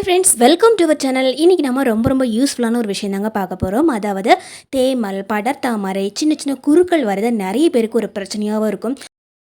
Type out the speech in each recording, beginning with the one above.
Hi friends welcome to our channel இன்றைக்கி நம்ம ரொம்ப ரொம்ப யூஸ்ஃபுல்லான ஒரு விஷயம் தாங்க பார்க்க போகிறோம் அதாவது தேமல் படர்தாமரை சின்ன சின்ன குறுக்கள் வரது நிறைய பேருக்கு ஒரு பிரச்சனையாகவும் இருக்கும்.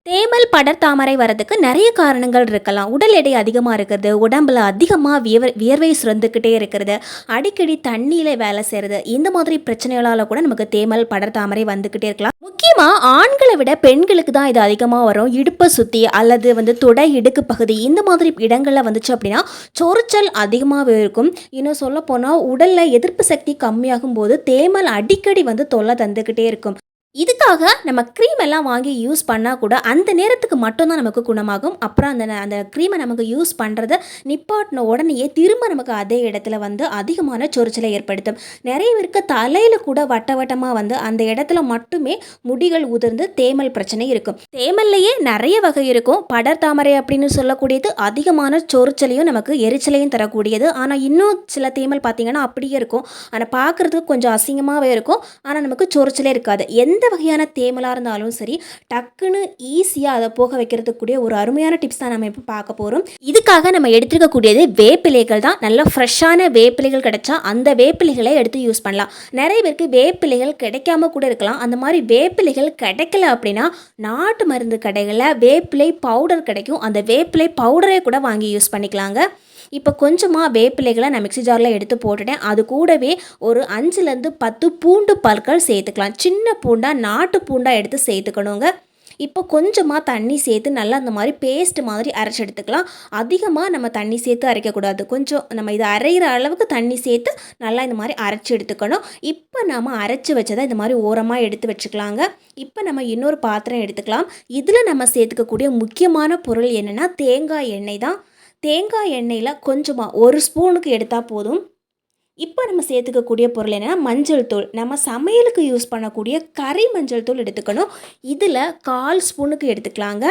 தேமல் படர்தாமரை வரதுக்கு நிறைய காரணங்கள் இருக்கலாம். உடல் எடை அதிகமாக இருக்கிறது உடம்புல அதிகமாக வியர் வியர்வை சுரந்துக்கிட்டே இருக்கிறது அடிக்கடி தண்ணியில் வேலை செய்கிறது இந்த மாதிரி பிரச்சனைகளால் கூட நமக்கு தேமல் படர்தாமரை வந்துக்கிட்டே இருக்கலாம். முக்கியமாக ஆண்களை விட பெண்களுக்கு தான் இது அதிகமாக வரும். இடுப்பை சுற்றி அல்லது வந்து தொடை இடுக்கு பகுதி இந்த மாதிரி இடங்களில் வந்துச்சு அப்படின்னா சொரிச்சல் அதிகமாகவே இருக்கும். இன்னும் சொல்ல போனால் உடலில் எதிர்ப்பு சக்தி கம்மியாகும் போது தேமல் அடிக்கடி வந்து தொல்லை தந்துக்கிட்டே இருக்கும். இதுக்காக நம்ம க்ரீம் எல்லாம் வாங்கி யூஸ் பண்ணால் கூட அந்த நேரத்துக்கு மட்டும்தான் நமக்கு குணமாகும். அப்புறம் அந்த அந்த க்ரீமை நமக்கு யூஸ் பண்ணுறத நிப்பாட்டின உடனேயே திரும்ப நமக்கு அதே இடத்துல வந்து அதிகமான சொரிச்சலை ஏற்படுத்தும். நிறைய பேருக்கு தலையில் கூட வட்ட வட்டமாக வந்து அந்த இடத்துல மட்டுமே முடிகள் உதிர்ந்து தேமல் பிரச்சனை இருக்கும். தேமல்லையே நிறைய வகை இருக்கும். படர் தாமரை அப்படின்னு சொல்லக்கூடியது அதிகமான சொரிச்சலையும் நமக்கு எரிச்சலையும் தரக்கூடியது. ஆனால் இன்னும் சில தேமல் பார்த்திங்கன்னா அப்படியே இருக்கும். ஆனால் பார்க்குறதுக்கு கொஞ்சம் அசிங்கமாகவே இருக்கும். ஆனால் நமக்கு சொரிச்சலே இருக்காது. எந்த வகையான தேமலாக இருந்தாலும் சரி டக்குன்னு ஈஸியாக அதை போக வைக்கிறதுக்கூடிய ஒரு அருமையான டிப்ஸ் தான் நம்ம இப்போ பார்க்க போகிறோம் இதுக்காக நம்ம எடுத்துருக்கக்கூடியது வேப்பிலைகள் தான். நல்ல ஃப்ரெஷ்ஷான வேப்பிலைகள் கிடைச்சா அந்த வேப்பிலைகளை எடுத்து யூஸ் பண்ணலாம். நிறைய பேருக்கு வேப்பிலைகள் கிடைக்காம கூட இருக்கலாம். அந்த மாதிரி வேப்பிலைகள் கிடைக்கல அப்படின்னா நாட்டு மருந்து கடைகளில் வேப்பிலை பவுடர் கிடைக்கும். அந்த வேப்பிலை பவுடரை கூட வாங்கி யூஸ் பண்ணிக்கலாங்க. இப்போ கொஞ்சமாக வேப்பிலைகளை நான் மிக்ஸி ஜாரில் எடுத்து போட்டுட்டேன். அது கூடவே ஒரு அஞ்சுலேருந்து பத்து பூண்டு பற்கள் சேர்த்துக்கலாம். சின்ன பூண்டாக நாட்டு பூண்டாக எடுத்து சேர்த்துக்கணுங்க. இப்போ கொஞ்சமாக தண்ணி சேர்த்து நல்லா அந்த மாதிரி பேஸ்ட் மாதிரி அரைச்சி எடுத்துக்கலாம். அதிகமாக நம்ம தண்ணி சேர்த்து அரைக்கக்கூடாது கொஞ்சம் நம்ம இதை அரைகிற அளவுக்கு தண்ணி சேர்த்து நல்லா இந்த மாதிரி அரைச்சி எடுத்துக்கணும். இப்போ நம்ம அரைச்சி வச்சதை இந்த மாதிரி ஓரமாக எடுத்து வச்சுக்கலாங்க. இப்போ நம்ம இன்னொரு பாத்திரம் எடுத்துக்கலாம். இதில் நம்ம சேர்த்துக்கக்கூடிய முக்கியமான பொருள் என்னென்னா தேங்காய் எண்ணெய் தான். தேங்காய் எண்ணெயில் கொஞ்சமாக ஒரு ஸ்பூனுக்கு எடுத்தால் போதும். இப்போ நம்ம சேர்த்துக்கக்கூடிய பொருள் என்னென்னா மஞ்சள் தூள். நம்ம சமையலுக்கு யூஸ் பண்ணக்கூடிய கறி மஞ்சள் தூள் எடுத்துக்கணும். இதில் கால் ஸ்பூனுக்கு எடுத்துக்கலாங்க.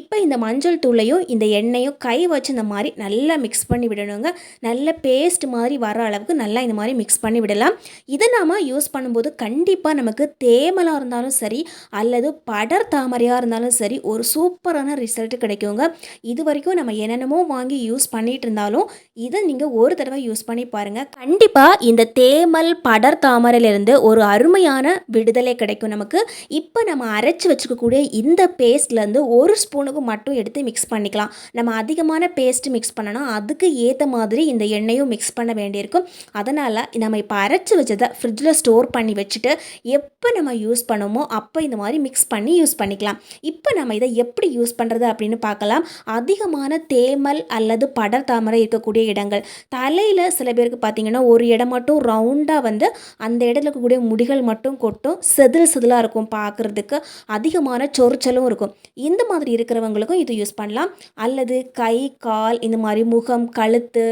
இப்போ இந்த மஞ்சள் தூளையும் இந்த எண்ணெயும் கை வச்சு இந்த மாதிரி நல்லா மிக்ஸ் பண்ணி விடணுங்க. நல்ல பேஸ்ட் மாதிரி வர அளவுக்கு நல்லா இந்த மாதிரி மிக்ஸ் பண்ணி விடலாம். இதை நாம் யூஸ் பண்ணும்போது கண்டிப்பாக நமக்கு தேமலாக இருந்தாலும் சரி அல்லது படர் தாமரையாக இருந்தாலும் சரி ஒரு சூப்பரான ரிசல்ட் கிடைக்குங்க. இது வரைக்கும் நம்ம என்னென்னமோ வாங்கி யூஸ் பண்ணிட்டு இருந்தாலும் இதை நீங்கள் ஒரு தடவை யூஸ் பண்ணி பாருங்கள் கண்டிப்பாக இந்த தேமல் படர் தாமரையிலிருந்து ஒரு அருமையான விடுதலை கிடைக்கும் நமக்கு. இப்போ நம்ம அரைச்சி வச்சுக்கக்கூடிய இந்த பேஸ்ட்லேருந்து ஒரு ஸ்பூன் ஸ்பூனுக்கு மட்டும் எடுத்து மிக்ஸ் பண்ணிக்கலாம். நம்ம அதிகமான பேஸ்ட் மிக்ஸ் பண்ணணும் அதுக்கு ஏற்ற மாதிரி இந்த எண்ணெயும் மிக்ஸ் பண்ண வேண்டியிருக்கும். அதனால் நம்ம இப்போ அரைச்சி வச்சதை ஃப்ரிட்ஜில் ஸ்டோர் பண்ணி வச்சுட்டு எப்போ நம்ம யூஸ் பண்ணுமோ அப்போ இந்த மாதிரி மிக்ஸ் பண்ணி யூஸ் பண்ணிக்கலாம். இப்போ நம்ம இதை எப்படி யூஸ் பண்ணுறது அப்படின்னு பார்க்கலாம். அதிகமான தேமல் அல்லது படர் தாமரை இருக்கக்கூடிய இடங்கள். தலையில் சில பேருக்கு பார்த்தீங்கன்னா ஒரு இடம் மட்டும் ரவுண்டாக வந்து அந்த இடத்துல இருக்கக்கூடிய முடிகள் மட்டும் கொட்டும். செதில் செதிலாக இருக்கும் பார்க்குறதுக்கு. அதிகமான சொரிச்சலும் இருக்கும். இந்த மாதிரி இருக்கிறவங்களுக்கும் இது யூஸ் பண்ணலாம். அல்லது கை கால் இந்த மாதிரி முகம் கழுத்து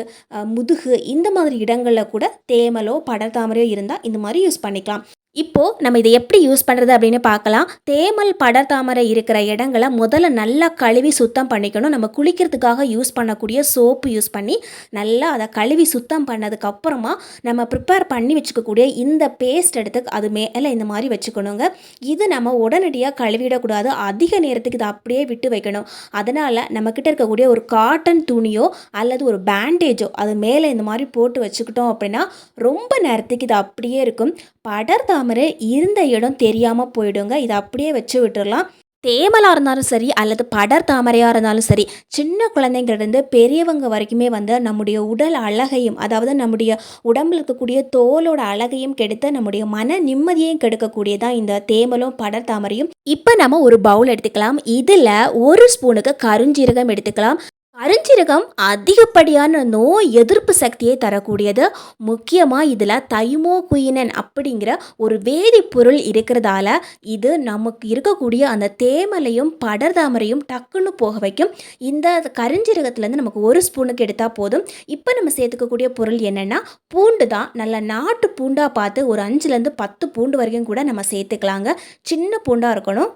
முதுகு இந்த மாதிரி இடங்களில் கூட தேமலோ படர்தாமரையோ இருந்தால் இந்த மாதிரி யூஸ் பண்ணிக்கலாம். இப்போது நம்ம இதை எப்படி யூஸ் பண்ணுறது அப்படின்னு பார்க்கலாம். தேமல் படர்தாமரை இருக்கிற இடங்களை முதல்ல நல்லா கழுவி சுத்தம் பண்ணிக்கணும். நம்ம குளிக்கிறதுக்காக யூஸ் பண்ணக்கூடிய சோப்பு யூஸ் பண்ணி நல்லா அதை கழுவி சுத்தம் பண்ணதுக்கப்புறமா நம்ம ப்ரிப்பேர் பண்ணி வச்சுக்கக்கூடிய இந்த பேஸ்ட் எடுத்து அது மேலே இந்த மாதிரி வச்சுக்கணுங்க. இது நம்ம உடனடியாக கழுவிடக்கூடாது அதிக நேரத்துக்கு இதை அப்படியே விட்டு வைக்கணும். அதனால் நம்மக்கிட்ட இருக்கக்கூடிய ஒரு காட்டன் துணியோ அல்லது ஒரு பேண்டேஜோ அது மேலே இந்த மாதிரி போட்டு வச்சுக்கிட்டோம் அப்படின்னா ரொம்ப நேரத்துக்கு இது அப்படியே இருக்கும். படர் தாமரை இருந்த இடம் தெரியாமல் போயிடுங்க. இதை அப்படியே வச்சு விட்டுடலாம் தேமலாக இருந்தாலும் சரி அல்லது படர் தாமரையாக இருந்தாலும் சரி சின்ன குழந்தைங்கிருந்து பெரியவங்க வரைக்குமே வந்து நம்முடைய உடல் அழகையும் அதாவது நம்முடைய உடம்புல இருக்கக்கூடிய தோலோட அழகையும் கெடுத்து நம்முடைய மன நிம்மதியையும் கெடுக்கக்கூடியதான் இந்த தேமலும் படர் தாமரையும். இப்போ நம்ம ஒரு பவுல் எடுத்துக்கலாம். இதில் ஒரு ஸ்பூனுக்கு கருஞ்சீரகம் எடுத்துக்கலாம். கருஞ்சீரகம் அதிகப்படியான நோய் எதிர்ப்பு சக்தியை தரக்கூடியது. முக்கியமாக இதில் தைமோ குயினன் அப்படிங்கிற ஒரு வேதிப்பொருள் இருக்கிறதால இது நமக்கு இருக்கக்கூடிய அந்த தேமலையும் படர்தாமரையும் டக்குன்னு போக வைக்கும். இந்த கருஞ்சீரகத்துலேருந்து நமக்கு ஒரு ஸ்பூனுக்கு எடுத்தால் போதும். இப்போ நம்ம சேர்த்துக்கக்கூடிய பொருள் என்னென்னா பூண்டு தான். நல்ல நாட்டு பூண்டாக பார்த்து ஒரு அஞ்சுலேருந்து பத்து பூண்டு வரைக்கும் கூட நம்ம சேர்த்துக்கலாங்க. சின்ன பூண்டாக இருக்கணும்.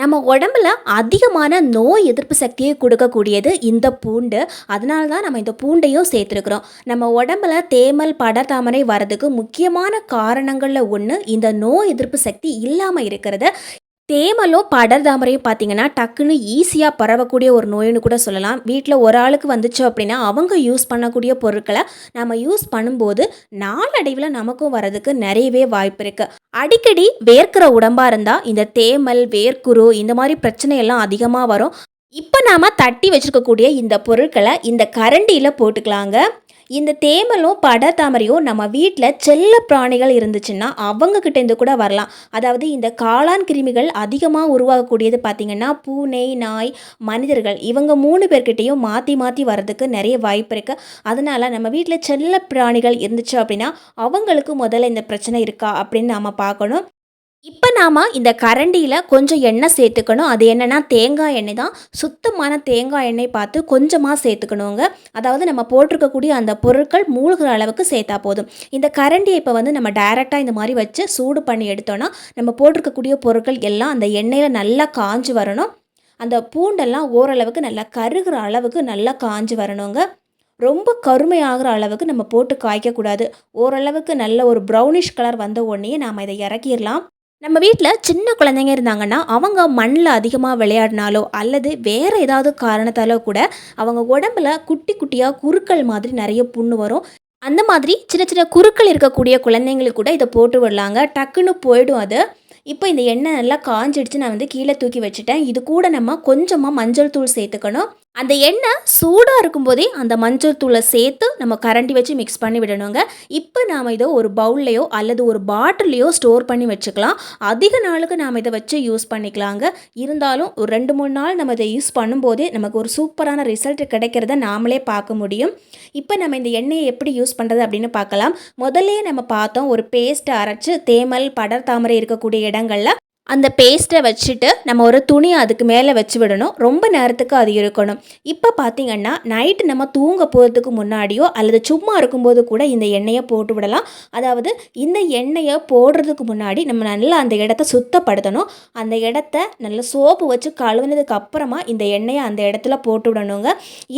நம்ம உடம்புல அதிகமான நோய் எதிர்ப்பு சக்தியை கொடுக்கக்கூடியது இந்த பூண்டு. அதனால தான் நம்ம இந்த பூண்டையும் சேர்த்துருக்குறோம். நம்ம உடம்புல தேமல் படர்தாமரை வரதுக்கு முக்கியமான காரணங்களில் ஒன்று இந்த நோய் எதிர்ப்பு சக்தி இல்லாமல் இருக்கிறத. தேமலும் படர்தாமரையும் பார்த்தீங்கன்னா டக்குன்னு ஈஸியாக பரவக்கூடிய ஒரு நோயின்னு கூட சொல்லலாம். வீட்டில் ஒரு ஆளுக்கு வந்துச்சு அப்படின்னா அவங்க யூஸ் பண்ணக்கூடிய பொருட்களை நம்ம யூஸ் பண்ணும்போது நாளடைவில் நமக்கும் வரதுக்கு நிறையவே வாய்ப்பு இருக்குது அடிக்கடி வேர்க்கிற உடம்பாக இருந்தால் இந்த தேமல் வேர்க்குரு இந்த மாதிரி பிரச்சனை எல்லாம் அதிகமாக வரும். இப்போ நாம் தட்டி வச்சுருக்கக்கூடிய இந்த பொருட்களை இந்த கரண்டியில் போட்டுக்கலாங்க. இந்த தேமலும் படர்தாமரையும் நம்ம வீட்டில் செல்ல பிராணிகள் இருந்துச்சுன்னா அவங்கக்கிட்ட இருந்து கூட வரலாம். அதாவது இந்த காளான் கிருமிகள் அதிகமாக உருவாகக்கூடியது பார்த்திங்கன்னா பூனை நாய் மனிதர்கள். இவங்க மூணு பேர்கிட்டையும் மாற்றி மாற்றி வர்றதுக்கு நிறைய வாய்ப்பு இருக்குது அதனால் நம்ம வீட்டில் செல்ல பிராணிகள் இருந்துச்சு அப்படின்னா அவங்களுக்கு முதல்ல இந்த பிரச்சனை இருக்கா அப்படின்னு நாம் பார்க்கணும். இப்போ நாம் இந்த கரண்டியில் கொஞ்சம் எண்ணெய் சேர்த்துக்கணும். அது என்னென்னா தேங்காய் எண்ணெய் தான். சுத்தமான தேங்காய் எண்ணெய் பார்த்து கொஞ்சமாக சேர்த்துக்கணுங்க. அதாவது நம்ம போட்டிருக்கக்கூடிய அந்த பொருட்கள் மூழ்கிற அளவுக்கு சேர்த்தா போதும். இந்த கரண்டியை இப்போ வந்து நம்ம டைரெக்டாக இந்த மாதிரி வச்சு சூடு பண்ணி எடுத்தோன்னா நம்ம போட்டிருக்கக்கூடிய பொருட்கள் எல்லாம் அந்த எண்ணெயில் நல்லா காஞ்சி வரணும். அந்த பூண்டெல்லாம் ஓரளவுக்கு நல்லா கருகிற அளவுக்கு நல்லா காஞ்சி வரணுங்க. ரொம்ப கருமையாகிற அளவுக்கு நம்ம போட்டு காய்க்கக்கூடாது. ஓரளவுக்கு நல்ல ஒரு ப்ரௌனிஷ் கலர் வந்த உடனே நாம் இதை இறக்கிடலாம். நம்ம வீட்டில் சின்ன குழந்தைங்க இருந்தாங்கன்னா அவங்க மண்ணில் அதிகமாக விளையாடினாலோ அல்லது வேறு ஏதாவது காரணத்தாலோ கூட அவங்க உடம்புல குட்டி குட்டியாக குறுக்கள் மாதிரி நிறைய புண்ணு வரும். அந்த மாதிரி சின்ன சின்ன குறுக்கள் இருக்கக்கூடிய குழந்தைங்களுக்கு கூட இதை போட்டு விடலாங்க. டக்குன்னு போயிடும் அது. இப்போ இந்த எண்ணெய் நல்லா காஞ்சிடுச்சு நான் வந்து கீழே தூக்கி வச்சுட்டேன். இது கூட நம்ம கொஞ்சமாக மஞ்சள் தூள் சேர்த்துக்கணும். அந்த எண்ணெய் சூடாக இருக்கும்போதே அந்த மஞ்சள் தூளை சேர்த்து நம்ம கரண்டி வச்சு மிக்ஸ் பண்ணி விடணுங்க. இப்போ நாம் இதை ஒரு பவுல்லையோ அல்லது ஒரு பாட்டிலையோ ஸ்டோர் பண்ணி வச்சுக்கலாம். அதிக நாளுக்கு நாம் இதை வச்சு யூஸ் பண்ணிக்கலாங்க. இருந்தாலும் ஒரு ரெண்டு மூணு நாள் நம்ம இதை யூஸ் பண்ணும்போதே நமக்கு ஒரு சூப்பரான ரிசல்ட் கிடைக்கிறத நாமளே பார்க்க முடியும். இப்போ நம்ம இந்த எண்ணெயை எப்படி யூஸ் பண்ணுறது அப்படின்னு பார்க்கலாம். முதல்ல நம்ம பார்த்தோம் ஒரு பேஸ்ட்டை அரைச்சி தேமல் படர் தாமரை இருக்கக்கூடிய இடங்களில் அந்த பேஸ்ட்டை வச்சுட்டு நம்ம ஒரு துணி அதுக்கு மேலே வச்சு விடணும். ரொம்ப நேரத்துக்கு அது இருக்கணும். இப்போ பார்த்திங்கன்னா நைட்டு நம்ம தூங்க போகிறதுக்கு முன்னாடியோ அல்லது சும்மா இருக்கும்போது கூட இந்த எண்ணெயை போட்டு விடலாம். அதாவது இந்த எண்ணெயை போடுறதுக்கு முன்னாடி நம்ம நல்லா அந்த இடத்த சுத்தப்படுத்தணும். அந்த இடத்த நல்ல சோப்பு வச்சு கழுவுனதுக்கு அப்புறமா இந்த எண்ணெயை அந்த இடத்துல போட்டு விடணுங்க.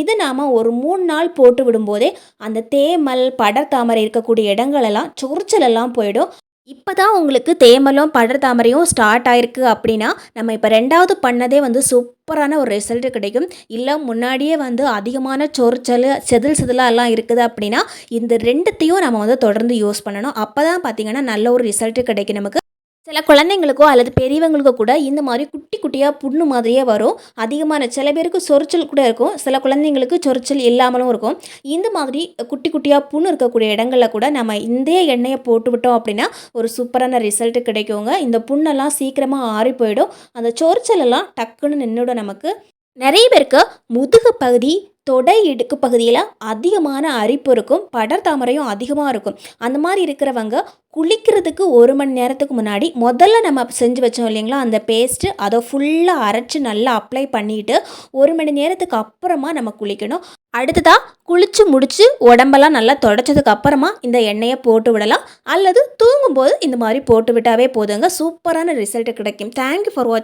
இது நாம் ஒரு மூணு நாள் போட்டு விடும்போதே அந்த தேமல் படர்தாமரை இருக்கக்கூடிய இடங்களெல்லாம் சொரிச்சலெல்லாம் போயிடும். இப்போ தான் உங்களுக்கு தேமலும் படர் தாமரையும் ஸ்டார்ட் ஆயிருக்கு அப்படின்னா நம்ம இப்போ ரெண்டாவது பண்ணதே வந்து சூப்பரான ஒரு ரிசல்ட் கிடைக்கும். இல்லை முன்னாடியே வந்து அதிகமான சொரிச்சல் செதில் செதிலாலாம் இருக்குது அப்படின்னா இந்த ரெண்டுத்தையும் நம்ம வந்து தொடர்ந்து யூஸ் பண்ணணும். அப்போ தான் பார்த்திங்கன்னா நல்ல ஒரு ரிசல்ட் கிடைக்கும் நமக்கு. சில குழந்தைங்களுக்கோ அல்லது பெரியவங்களுக்கோ கூட இந்த மாதிரி குட்டி குட்டியாக புண்ணு மாதிரியே வரும். அதிகமான சில பேருக்கு சொரிச்சல் கூட இருக்கும். சில குழந்தைங்களுக்கு சொரிச்சல் இல்லாமலும் இருக்கும். இந்த மாதிரி குட்டி குட்டியாக புண்ணு இருக்கக்கூடிய இடங்களில் கூட நம்ம இந்த எண்ணெயை போட்டு விட்டோம் அப்படின்னா ஒரு சூப்பரான ரிசல்ட் கிடைக்குங்க. இந்த புண்ணெல்லாம் சீக்கிரமாக ஆறி போயிடும். அந்த சொரிச்சல் எல்லாம் டக்குன்னு நின்றுடும் நமக்கு. நிறைய பேருக்கு முதுகு பகுதி தொடை இடுக்கு பகுதியில் அதிகமான அரிப்பு இருக்கும் படர் தாமரையும் அதிகமாக இருக்கும். அந்த மாதிரி இருக்கிறவங்க குளிக்கிறதுக்கு ஒரு மணி நேரத்துக்கு முன்னாடி முதல்ல நம்ம செஞ்சு வச்சோம் இல்லைங்களா அந்த பேஸ்ட்டு அதை ஃபுல்லாக அரைச்சி நல்லா அப்ளை பண்ணிவிட்டு ஒரு மணி நேரத்துக்கு அப்புறமா நம்ம குளிக்கணும். அடுத்ததாக குளித்து முடித்து உடம்பெல்லாம் நல்லா தொடச்சதுக்கு அப்புறமா இந்த எண்ணெயை போட்டு விடலாம். அல்லது தூங்கும்போது இந்த மாதிரி போட்டு விட்டாவே போதுங்க. சூப்பரான ரிசல்ட் கிடைக்கும். Thank you for watch